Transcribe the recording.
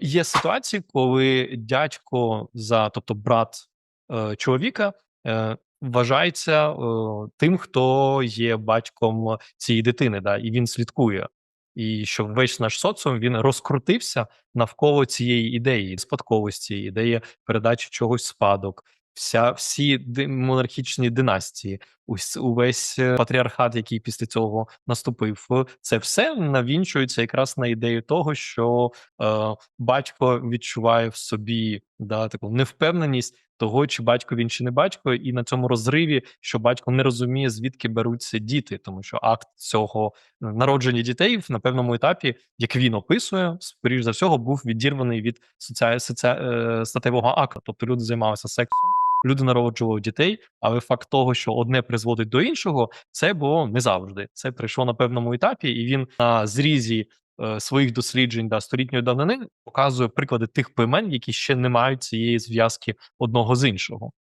Є ситуації, коли дядько за, тобто брат е, чоловіка, е, вважається е, тим, хто є батьком цієї дитини, да, і він слідкує. І що весь наш соціум він розкрутився навколо цієї ідеї спадковості, ідеї передачі чогось спадок, вся всі монархічні династії, увесь е, патріархат, який після цього наступив, е, це все навінчується якраз на ідею того, що е, батько відчуває в собі да, таку невпевненість того, чи батько він чи не батько, і на цьому розриві, що батько не розуміє, звідки беруться діти, тому що акт цього народження дітей на певному етапі, як він описує, скоріш за всього, був відірваний від соціа... соціа... е, статевого акту. Тобто люди займалися сексом, люди народжували дітей, але факт того, що одне призводить до іншого, це було не завжди. Це прийшло на певному етапі, і він на зрізі е, своїх досліджень да, столітньої давнини показує приклади тих племен, які ще не мають цієї зв'язки одного з іншого.